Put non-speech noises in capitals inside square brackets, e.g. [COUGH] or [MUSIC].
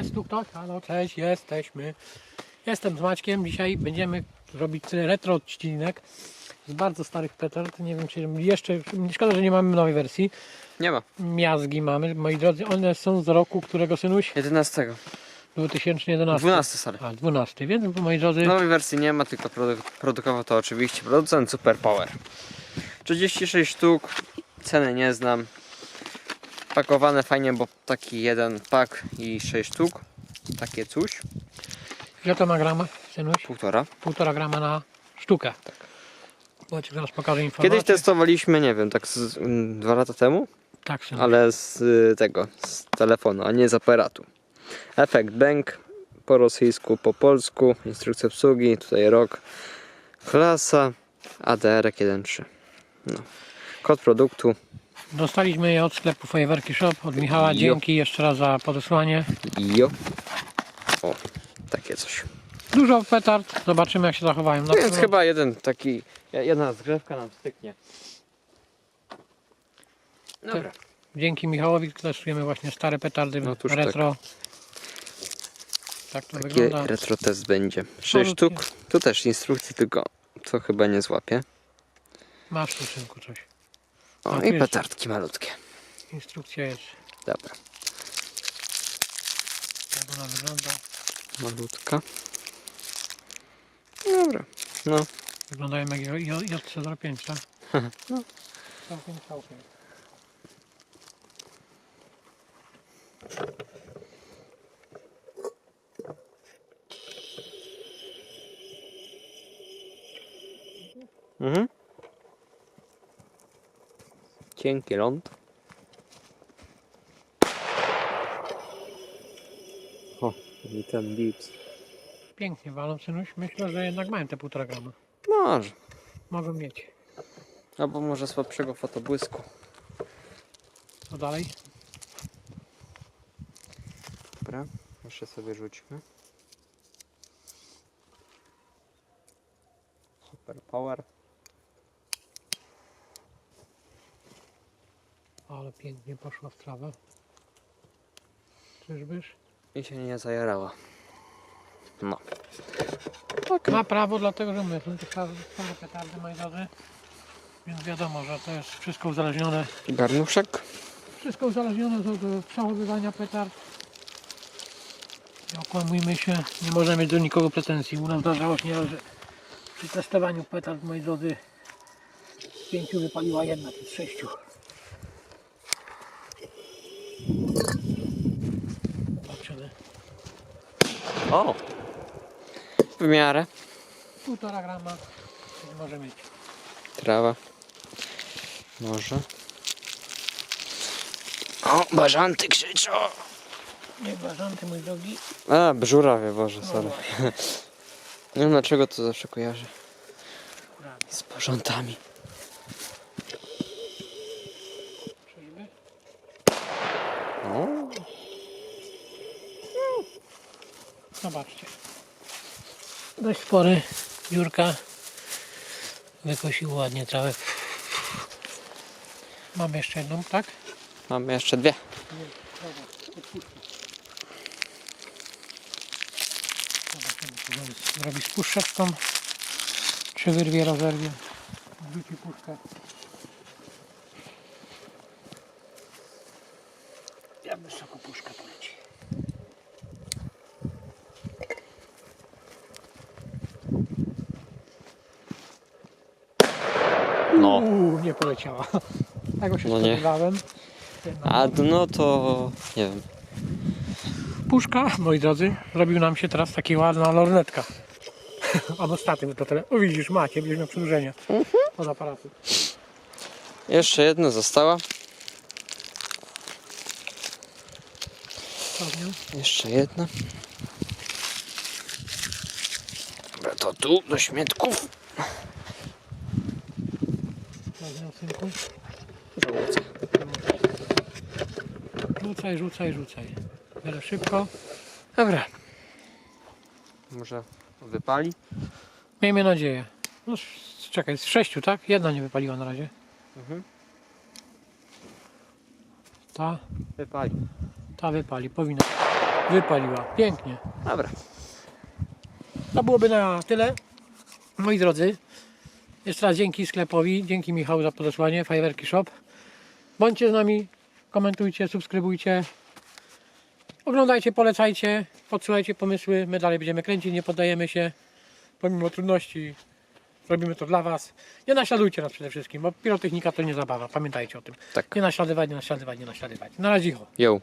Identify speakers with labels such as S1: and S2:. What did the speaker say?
S1: Jest tu ktoś? Halo, cześć, jesteśmy. Jestem z Maćkiem. Dzisiaj będziemy robić retro odcinek z bardzo starych petard. Nie wiem, czy jeszcze. Szkoda, że nie mamy nowej wersji.
S2: Nie ma.
S1: Miazgi mamy, moi drodzy. One są z roku, którego synuś?
S2: 11.
S1: 2011.
S2: 12 sorry.
S1: A, 12. Więc moi drodzy,
S2: Nowej wersji nie ma, tylko produ produkował to oczywiście producent Superpower. 36 sztuk, ceny nie znam. Pakowane fajnie, bo taki jeden pak i 6 sztuk. Takie coś.
S1: ile to ma grama, synuś?
S2: Półtora.
S1: Półtora grama na sztukę. Maciek zaraz pokaże informację.
S2: Kiedyś testowaliśmy, nie wiem, tak z, mm, dwa lata temu,
S1: Tak, synuś.
S2: ale z y, tego, z telefonu, a nie z aparatu. Efekt Bank po rosyjsku, po polsku, instrukcja obsługi, tutaj rok, klasa, ADR 1.3. No. Kod produktu
S1: Dostaliśmy je od sklepu Fajerwerki Shop, od Michała.
S2: Jo.
S1: Dzięki jeszcze raz za podesłanie.
S2: IO. O, takie coś.
S1: Dużo petard. Zobaczymy jak się zachowają. Na pewno-
S2: chyba jeden taki, jedna zgrzewka nam styknie. Dobra.
S1: Dzięki Michałowi testujemy właśnie stare petardy
S2: No tuż
S1: retro. Tak, to
S2: Taki
S1: wygląda.
S2: retro test będzie. 6
S1: Malutkie.
S2: sztuk. Tu też instrukcji, tylko to chyba nie złapie.
S1: Masz synku coś.
S2: O,
S1: tu
S2: i
S1: jest.
S2: petardki malutkie.
S1: Instrukcja jest.
S2: Dobra.
S1: Jak ona wygląda.
S2: Malutka. Dobra. No,
S1: Wyglądają jak J- J- JC05, tak? [LAUGHS]
S2: No.
S1: Całkiem, całkiem.
S2: Mhm. Cienki ląd. O, i ten dips.
S1: Pięknie walą synuś. Myślę, że jednak mają te półtora grama.
S2: Może.
S1: Mogą mieć.
S2: Albo może słabszego fotobłysku.
S1: Co dalej?
S2: Dobra, jeszcze sobie rzućmy. Super power.
S1: Ale pięknie poszła w trawę. Czyżbyś?
S2: I się nie zajarała. No.
S1: Ma prawo, dlatego że my są te stare petardy, moi drodzy. Więc wiadomo, że to jest wszystko uzależnione
S2: Garnuszek.
S1: Wszystko uzależnione od od przechowywania petard. Nie okłamujmy się, nie możemy mieć do nikogo pretensji. U nas zdarzało się nieraz, że przy testowaniu petard, moi drodzy, z pięciu wypaliła jedna, czy z sześciu. Zobaczymy.
S2: O! W miarę.
S1: Półtora grama może mieć.
S2: Trawa. Może. O, bażanty krzyczą.
S1: Nie gwaranty, mój drogi.
S2: A, bżurawie, Boże, sorry. [LAUGHS] Nie wiem dlaczego to zawsze kojarzę. Z porządami.
S1: Czyżby?
S2: O,
S1: Zobaczcie. Dość spory dziurka. Wykosił ładnie trawę. Mam jeszcze jedną, tak?
S2: mamy jeszcze dwie.
S1: Zrobi- zrobi z puszczeczką. Czy wyrwie, rozerwie. Wrzuci puszkę. Jak wysoko puszka poleci.
S2: No.
S1: Uuu, nie poleciała. [LAUGHS] Tego się
S2: No nie.
S1: spodziewałem.
S2: A dno to nie wiem.
S1: Puszka, moi drodzy, zrobił nam się teraz taka ładna lornetka. [LAUGHS] Albo statyw to tyle. O widzisz, macie, bierzemy przedłużenie od aparatu.
S2: Jeszcze jedna została. Jeszcze jedna. Dobra, to tu do śmietków.
S1: Rzucaj, rzucaj, rzucaj. Byle szybko.
S2: Dobra. Może wypali?
S1: Miejmy nadzieję. No, czekaj, z sześciu, tak? Jedna nie wypaliła na razie.
S2: Mhm.
S1: Ta,
S2: Wypali.
S1: ta wypali, powinna. Wypaliła. Pięknie.
S2: Dobra.
S1: To byłoby na tyle. Moi drodzy, jeszcze raz dzięki sklepowi, dzięki Michał za podesłanie, Fajerwerki Shop. Bądźcie z nami, komentujcie, subskrybujcie. Oglądajcie, polecajcie, podsyłajcie pomysły. My dalej będziemy kręcić, nie poddajemy się. Pomimo trudności robimy to dla Was. Nie naśladujcie nas przede wszystkim, bo pirotechnika to nie zabawa. Pamiętajcie o tym.
S2: Tak.
S1: Nie naśladować, nie naśladować, nie naśladować. Na razie.
S2: Yo.